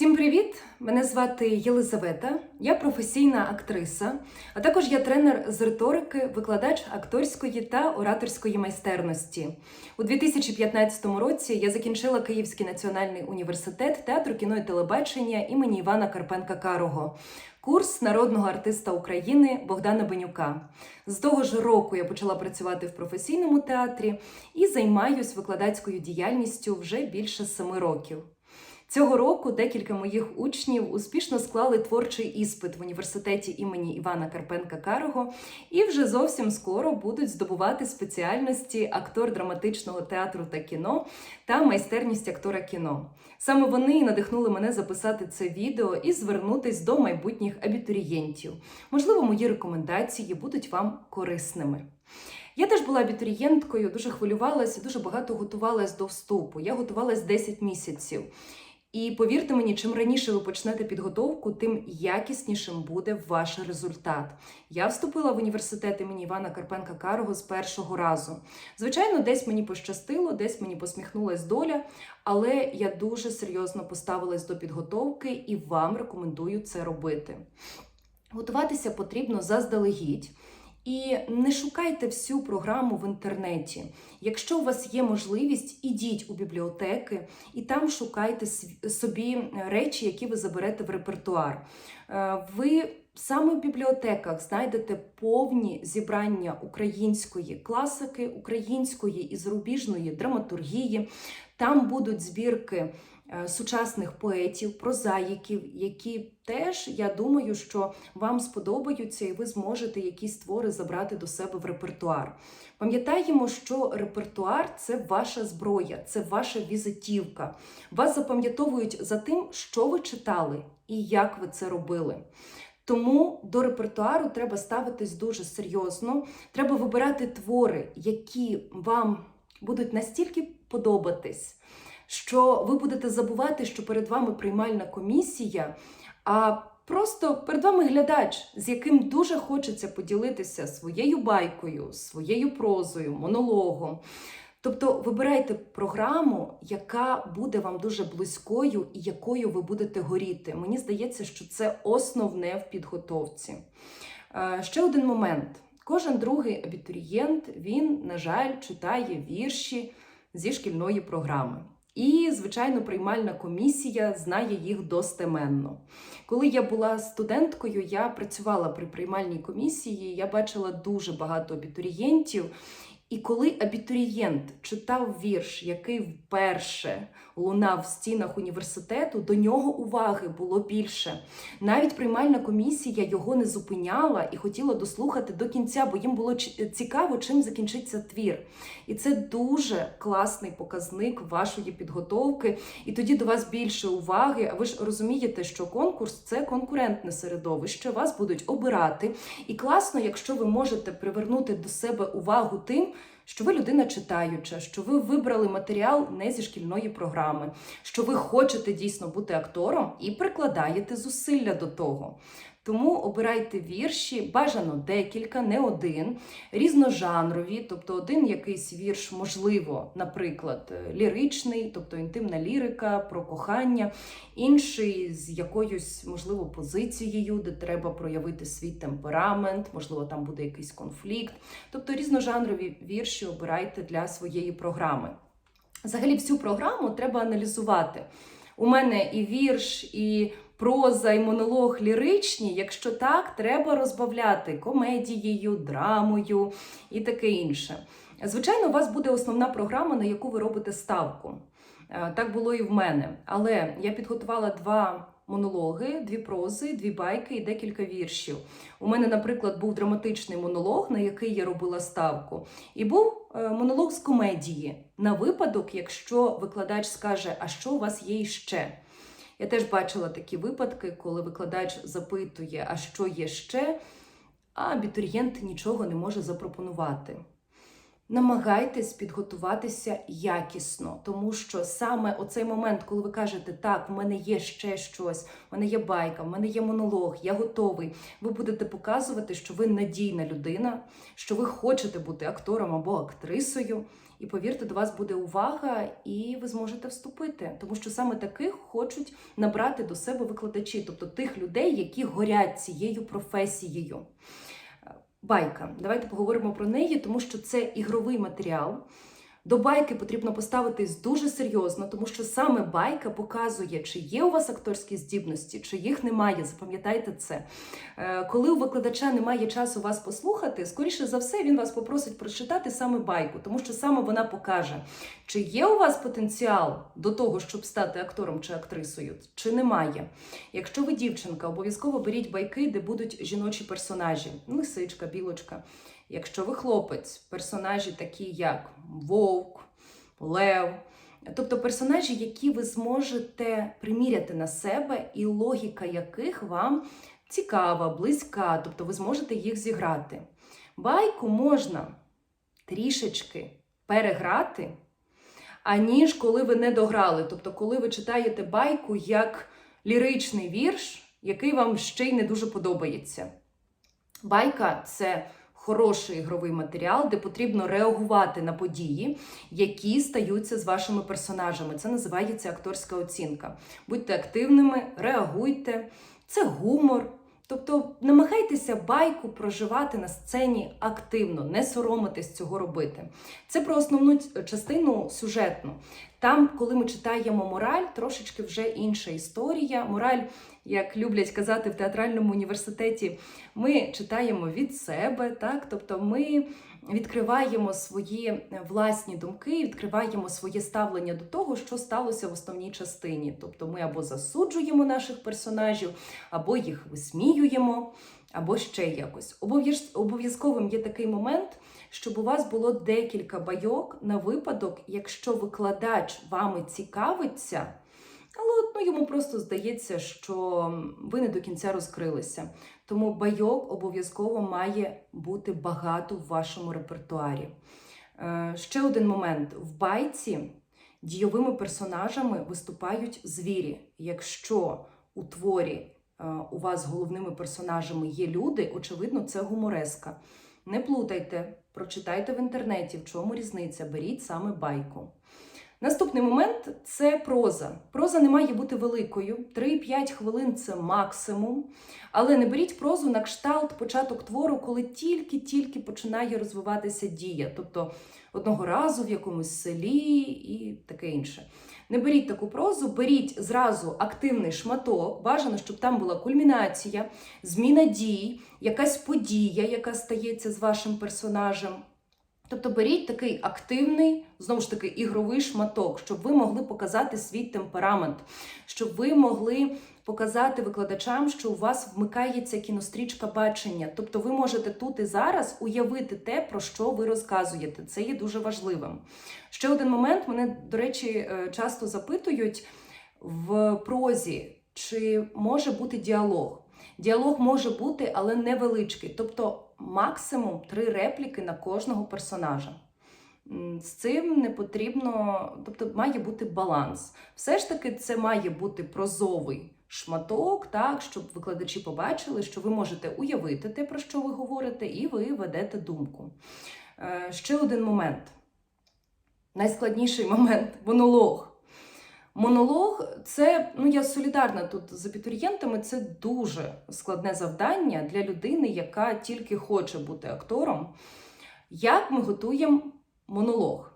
Всім привіт! Мене звати Єлизавета, я професійна актриса, а також я тренер з риторики, викладач акторської та ораторської майстерності. У 2015 році я закінчила Київський національний університет театру кіно і телебачення імені Івана Карпенка Карого. Курс народного артиста України Богдана Бенюка. З того ж року я почала працювати в професійному театрі і займаюсь викладацькою діяльністю вже більше семи років. Цього року декілька моїх учнів успішно склали творчий іспит в університеті імені Івана Карпенка Карого і вже зовсім скоро будуть здобувати спеціальності актор драматичного театру та кіно та майстерність актора кіно. Саме вони і надихнули мене записати це відео і звернутись до майбутніх абітурієнтів. Можливо, мої рекомендації будуть вам корисними. Я теж була абітурієнткою, дуже хвилювалася, дуже багато готувалась до вступу. Я готувалась 10 місяців. І повірте мені, чим раніше ви почнете підготовку, тим якіснішим буде ваш результат. Я вступила в університет імені Івана Карпенка Карого з першого разу. Звичайно, десь мені пощастило, десь мені посміхнулась доля, але я дуже серйозно поставилась до підготовки і вам рекомендую це робити. Готуватися потрібно заздалегідь. І не шукайте всю програму в інтернеті. Якщо у вас є можливість, ідіть у бібліотеки і там шукайте собі речі, які ви заберете в репертуар. Е, ви саме в бібліотеках знайдете повні зібрання української класики, української і зарубіжної драматургії. Там будуть збірки Е, сучасних поетів, прозаїків, які теж, я думаю, що вам сподобаються, і ви зможете якісь твори забрати до себе в репертуар. Пам'ятаємо, що репертуар це ваша зброя, це ваша візитівка. Вас запам'ятовують за тим, що ви читали і як ви це робили. Тому до репертуару треба ставитись дуже серйозно. Треба вибирати твори, які вам будуть настільки подобатись що ви будете забувати, що перед вами приймальна комісія, а просто перед вами глядач, з яким дуже хочеться поділитися своєю байкою, своєю прозою, монологом. Тобто вибирайте програму, яка буде вам дуже близькою і якою ви будете горіти. Мені здається, що це основне в підготовці. Е, ще один момент. Кожен другий абітурієнт, він, на жаль, читає вірші зі шкільної програми. І, звичайно, приймальна комісія знає їх достеменно. Коли я була студенткою, я працювала при приймальній комісії, я бачила дуже багато абітурієнтів. І коли абітурієнт читав вірш, який вперше лунав в стінах університету, до нього уваги було більше. Навіть приймальна комісія його не зупиняла і хотіла дослухати до кінця, бо їм було цікаво, чим закінчиться твір. І це дуже класний показник вашої підготовки. І тоді до вас більше уваги. А ви ж розумієте, що конкурс це конкурентне середовище, вас будуть обирати. І класно, якщо ви можете привернути до себе увагу тим що ви людина читаюча, що ви вибрали матеріал не зі шкільної програми, що ви хочете дійсно бути актором і прикладаєте зусилля до того. Тому обирайте вірші, бажано декілька, не один, різножанрові, тобто один якийсь вірш, можливо, наприклад, ліричний, тобто інтимна лірика про кохання, інший з якоюсь, можливо, позицією, де треба проявити свій темперамент, можливо, там буде якийсь конфлікт. Тобто різножанрові вірші обирайте для своєї програми. Взагалі, всю програму треба аналізувати. У мене і вірш, і проза і монолог ліричні, якщо так, треба розбавляти комедією, драмою і таке інше. Звичайно, у вас буде основна програма, на яку ви робите ставку. Е, так було і в мене. Але я підготувала два монологи, дві прози, дві байки і декілька віршів. У мене, наприклад, був драматичний монолог, на який я робила ставку, і був е, монолог з комедії на випадок, якщо викладач скаже, а що у вас є іще. Я теж бачила такі випадки, коли викладач запитує, а що є ще, а абітурієнт нічого не може запропонувати. Намагайтесь підготуватися якісно, тому що саме оцей момент, коли ви кажете, так, в мене є ще щось, в мене є байка, в мене є монолог, я готовий. Ви будете показувати, що ви надійна людина, що ви хочете бути актором або актрисою, І повірте, до вас буде увага, і ви зможете вступити, тому що саме таких хочуть набрати до себе викладачі, тобто тих людей, які горять цією професією. Байка. Давайте поговоримо про неї, тому що це ігровий матеріал. До байки потрібно поставитись дуже серйозно, тому що саме байка показує, чи є у вас акторські здібності, чи їх немає. Запам'ятайте це. Е, Коли у викладача немає часу вас послухати, скоріше за все він вас попросить прочитати саме байку, тому що саме вона покаже, чи є у вас потенціал до того, щоб стати актором чи актрисою, чи немає. Якщо ви дівчинка, обов'язково беріть байки, де будуть жіночі персонажі: лисичка, білочка. Якщо ви хлопець, персонажі такі як вовк, лев, тобто персонажі, які ви зможете приміряти на себе, і логіка яких вам цікава, близька, тобто ви зможете їх зіграти. Байку можна трішечки переграти, аніж коли ви не дограли. Тобто, коли ви читаєте байку як ліричний вірш, який вам ще й не дуже подобається. Байка це хороший ігровий матеріал, де потрібно реагувати на події, які стаються з вашими персонажами. Це називається акторська оцінка. Будьте активними, реагуйте, це гумор. Тобто намагайтеся байку проживати на сцені активно, не соромитись цього робити. Це про основну частину сюжетну. Там, коли ми читаємо мораль, трошечки вже інша історія. Мораль, як люблять казати в театральному університеті, ми читаємо від себе, так? тобто ми відкриваємо свої власні думки, відкриваємо своє ставлення до того, що сталося в основній частині. Тобто ми або засуджуємо наших персонажів, або їх висміюємо, або ще якось. Обов'язковим є такий момент, щоб у вас було декілька байок на випадок, якщо викладач вами цікавиться. Але ну, йому просто здається, що ви не до кінця розкрилися. Тому байок обов'язково має бути багато в вашому репертуарі. Е, ще один момент: в байці дійовими персонажами виступають звірі. Якщо у творі е, у вас головними персонажами є люди, очевидно, це гумореска. Не плутайте, прочитайте в інтернеті, в чому різниця. Беріть саме байку. Наступний момент це проза. Проза не має бути великою. 3-5 хвилин це максимум. Але не беріть прозу на кшталт початок твору, коли тільки-тільки починає розвиватися дія. Тобто одного разу в якомусь селі і таке інше. Не беріть таку прозу, беріть зразу активний шматок. Бажано, щоб там була кульмінація, зміна дій, якась подія, яка стається з вашим персонажем. Тобто беріть такий активний, знову ж таки, ігровий шматок, щоб ви могли показати свій темперамент, щоб ви могли показати викладачам, що у вас вмикається кінострічка бачення. Тобто ви можете тут і зараз уявити те, про що ви розказуєте. Це є дуже важливим. Ще один момент, мене, до речі, е, часто запитують в прозі, чи може бути діалог. Діалог може бути, але невеличкий. Тобто максимум три репліки на кожного персонажа. З цим не потрібно, тобто має бути баланс. Все ж таки, це має бути прозовий шматок, так, щоб викладачі побачили, що ви можете уявити те, про що ви говорите, і ви ведете думку. Е, ще один момент. Найскладніший момент монолог. Монолог це, ну я солідарна тут з абітурієнтами, це дуже складне завдання для людини, яка тільки хоче бути актором. Як ми готуємо монолог?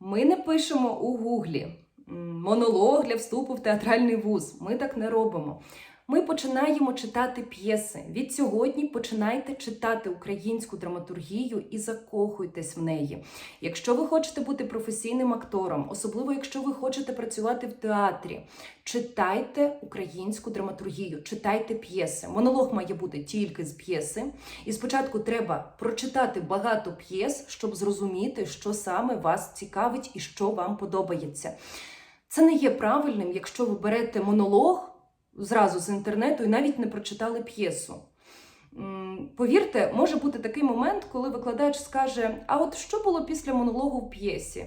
Ми не пишемо у Гуглі монолог для вступу в театральний вуз. Ми так не робимо. Ми починаємо читати п'єси. Від сьогодні починайте читати українську драматургію і закохуйтесь в неї. Якщо ви хочете бути професійним актором, особливо якщо ви хочете працювати в театрі, читайте українську драматургію, читайте п'єси. Монолог має бути тільки з п'єси. І спочатку треба прочитати багато п'єс, щоб зрозуміти, що саме вас цікавить і що вам подобається. Це не є правильним, якщо ви берете монолог зразу з інтернету і навіть не прочитали п'єсу. Повірте, може бути такий момент, коли викладач скаже: А от що було після монологу в п'єсі?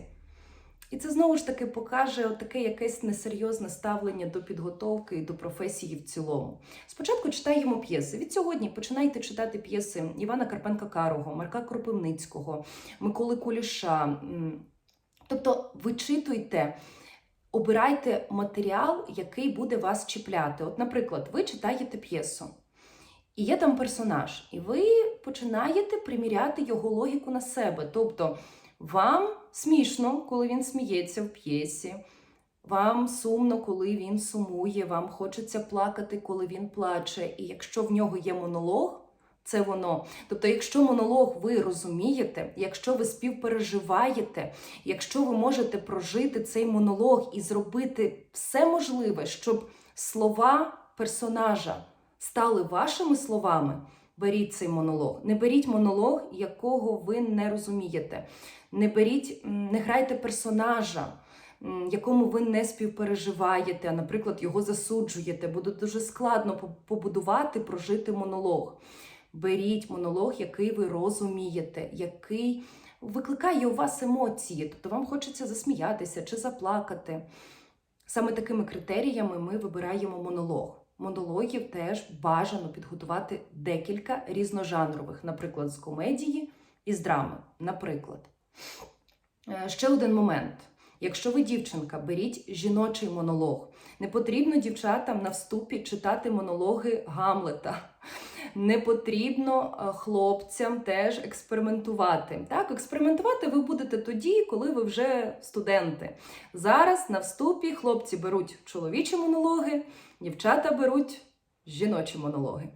І це знову ж таки покаже таке якесь несерйозне ставлення до підготовки і до професії в цілому. Спочатку читаємо п'єси. Від сьогодні починайте читати п'єси Івана Карпенка Карого, Марка Кропивницького, Миколи Куліша. Тобто вичитуйте, обирайте матеріал, який буде вас чіпляти. От, наприклад, ви читаєте п'єсу. І є там персонаж, і ви починаєте приміряти його логіку на себе. Тобто вам смішно, коли він сміється в п'єсі, вам сумно, коли він сумує, вам хочеться плакати, коли він плаче. І якщо в нього є монолог, це воно. Тобто, якщо монолог ви розумієте, якщо ви співпереживаєте, якщо ви можете прожити цей монолог і зробити все можливе, щоб слова персонажа стали вашими словами, беріть цей монолог. Не беріть монолог, якого ви не розумієте. Не беріть, не грайте персонажа, якому ви не співпереживаєте, а, наприклад, його засуджуєте. Буде дуже складно побудувати, прожити монолог. Беріть монолог, який ви розумієте, який викликає у вас емоції. Тобто вам хочеться засміятися чи заплакати. Саме такими критеріями ми вибираємо монолог. Монологів теж бажано підготувати декілька різножанрових, наприклад, з комедії і з драми. Наприклад, Е, ще один момент. Якщо ви дівчинка, беріть жіночий монолог. Не потрібно дівчатам на вступі читати монологи Гамлета. Не потрібно е, хлопцям теж експериментувати. Так, експериментувати ви будете тоді, коли ви вже студенти. Зараз на вступі хлопці беруть чоловічі монологи, дівчата беруть жіночі монологи.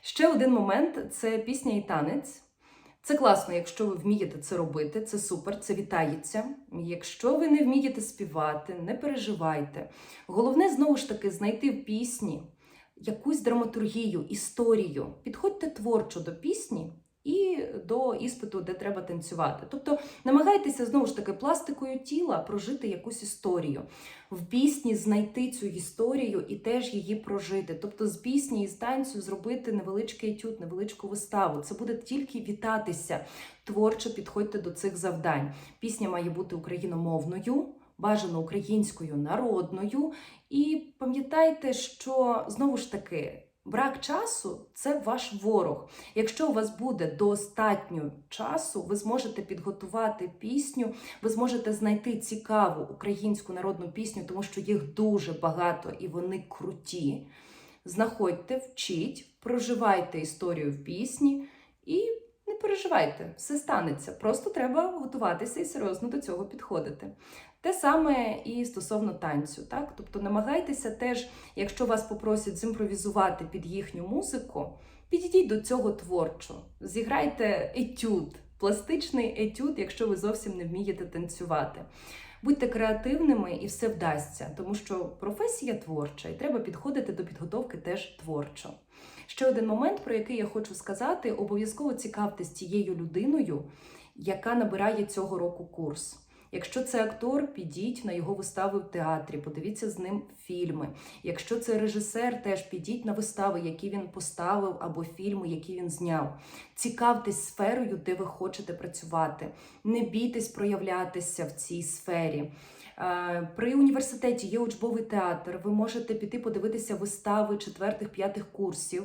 Ще один момент це пісня і танець. Це класно, якщо ви вмієте це робити, це супер, це вітається. Якщо ви не вмієте співати, не переживайте. Головне знову ж таки знайти в пісні якусь драматургію, історію. Підходьте творчо до пісні і до іспиту, де треба танцювати. Тобто намагайтеся знову ж таки пластикою тіла прожити якусь історію. В пісні знайти цю історію і теж її прожити. Тобто з пісні і з танцю зробити невеличкий етюд, невеличку виставу. Це буде тільки вітатися. Творчо підходьте до цих завдань. Пісня має бути україномовною. Бажано українською народною, і пам'ятайте, що знову ж таки брак часу це ваш ворог. Якщо у вас буде достатньо часу, ви зможете підготувати пісню, ви зможете знайти цікаву українську народну пісню, тому що їх дуже багато і вони круті. Знаходьте, вчіть, проживайте історію в пісні і не переживайте, все станеться. Просто треба готуватися і серйозно до цього підходити. Те саме і стосовно танцю, так? Тобто намагайтеся теж, якщо вас попросять зімпровізувати під їхню музику, підійдіть до цього творчо, зіграйте етюд, пластичний етюд, якщо ви зовсім не вмієте танцювати. Будьте креативними і все вдасться, тому що професія творча, і треба підходити до підготовки теж творчо. Ще один момент, про який я хочу сказати: обов'язково цікавтесь тією людиною, яка набирає цього року курс. Якщо це актор, підіть на його вистави в театрі, подивіться з ним фільми. Якщо це режисер, теж підіть на вистави, які він поставив, або фільми, які він зняв. Цікавтесь сферою, де ви хочете працювати. Не бійтесь проявлятися в цій сфері. Е, При університеті є учбовий театр. Ви можете піти подивитися вистави четвертих-п'ятих курсів.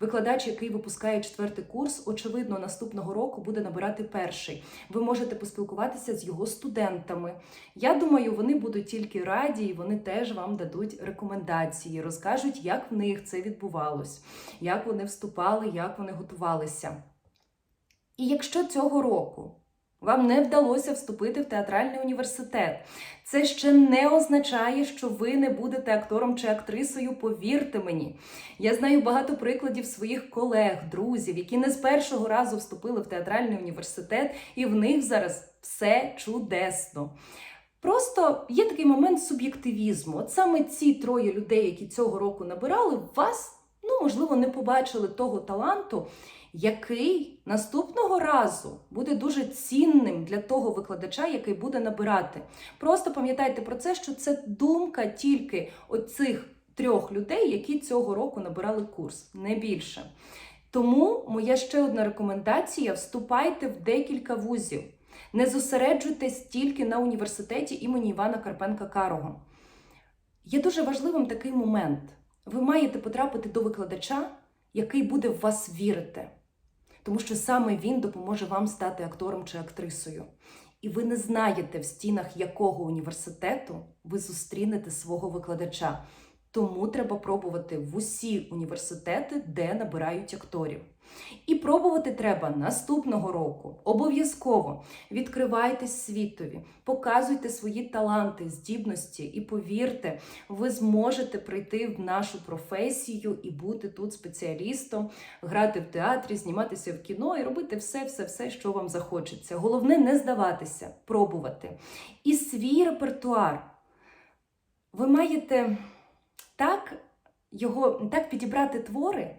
Викладач, який випускає четвертий курс, очевидно, наступного року буде набирати перший. Ви можете поспілкуватися з його студентами. Я думаю, вони будуть тільки раді, і вони теж вам дадуть рекомендації, розкажуть, як в них це відбувалось, як вони вступали, як вони готувалися. І якщо цього року вам не вдалося вступити в театральний університет. Це ще не означає, що ви не будете актором чи актрисою. Повірте мені. Я знаю багато прикладів своїх колег, друзів, які не з першого разу вступили в театральний університет, і в них зараз все чудесно. Просто є такий момент суб'єктивізму. От саме ці троє людей, які цього року набирали, вас, ну можливо, не побачили того таланту, який наступного разу буде дуже цінним для того викладача, який буде набирати. Просто пам'ятайте про це, що це думка тільки оцих трьох людей, які цього року набирали курс, не більше. Тому моя ще одна рекомендація: вступайте в декілька вузів. Не зосереджуйтесь тільки на університеті імені Івана Карпенка Карого. Є дуже важливим такий момент. Ви маєте потрапити до викладача, який буде в вас вірити, тому що саме він допоможе вам стати актором чи актрисою. І ви не знаєте, в стінах якого університету ви зустрінете свого викладача. Тому треба пробувати в усі університети, де набирають акторів. І пробувати треба наступного року. Обов'язково відкривайтесь світові, показуйте свої таланти, здібності, і повірте, ви зможете прийти в нашу професію і бути тут спеціалістом, грати в театрі, зніматися в кіно і робити все, все, все, що вам захочеться. Головне не здаватися, пробувати. І свій репертуар ви маєте так його так підібрати твори,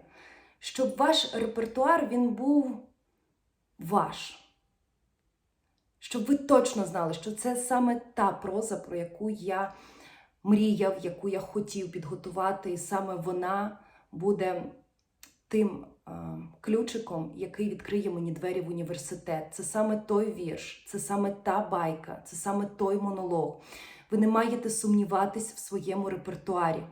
щоб ваш репертуар він був ваш. Щоб ви точно знали, що це саме та проза, про яку я мріяв, яку я хотів підготувати, і саме вона буде тим е, ключиком, який відкриє мені двері в університет. Це саме той вірш, це саме та байка, це саме той монолог. Ви не маєте сумніватись в своєму репертуарі.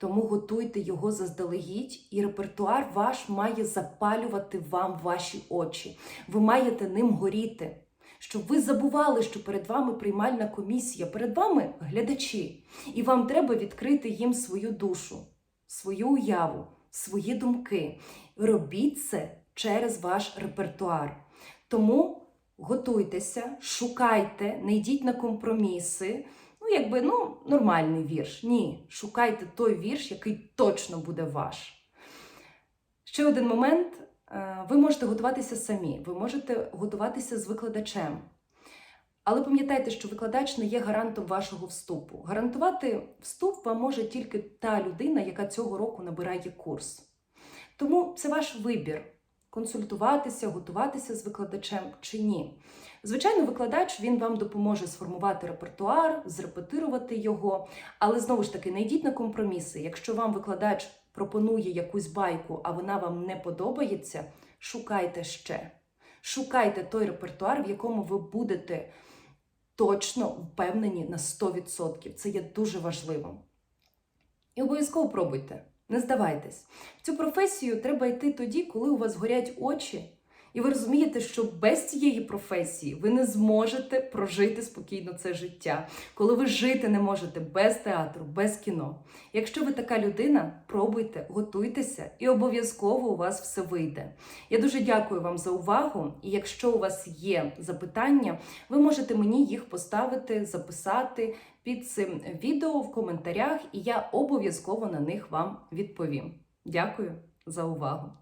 Тому готуйте його заздалегідь, і репертуар ваш має запалювати вам ваші очі. Ви маєте ним горіти, щоб ви забували, що перед вами приймальна комісія, перед вами глядачі, і вам треба відкрити їм свою душу, свою уяву, свої думки. Робіть це через ваш репертуар. Тому готуйтеся, шукайте, не йдіть на компроміси. Якби ну, нормальний вірш. Ні, шукайте той вірш, який точно буде ваш. Ще один момент. Е, Ви можете готуватися самі, ви можете готуватися з викладачем. Але пам'ятайте, що викладач не є гарантом вашого вступу. Гарантувати вступ вам може тільки та людина, яка цього року набирає курс. Тому це ваш вибір консультуватися, готуватися з викладачем чи ні. Звичайно, викладач він вам допоможе сформувати репертуар, зрепетирувати його, але знову ж таки не йдіть на компроміси. Якщо вам викладач пропонує якусь байку, а вона вам не подобається, шукайте ще. Шукайте той репертуар, в якому ви будете точно впевнені на 100%. Це є дуже важливим. І обов'язково пробуйте, не здавайтесь. В цю професію треба йти тоді, коли у вас горять очі. І ви розумієте, що без цієї професії ви не зможете прожити спокійно це життя, коли ви жити не можете без театру, без кіно. Якщо ви така людина, пробуйте, готуйтеся, і обов'язково у вас все вийде. Я дуже дякую вам за увагу. І якщо у вас є запитання, ви можете мені їх поставити, записати під цим відео в коментарях, і я обов'язково на них вам відповім. Дякую за увагу!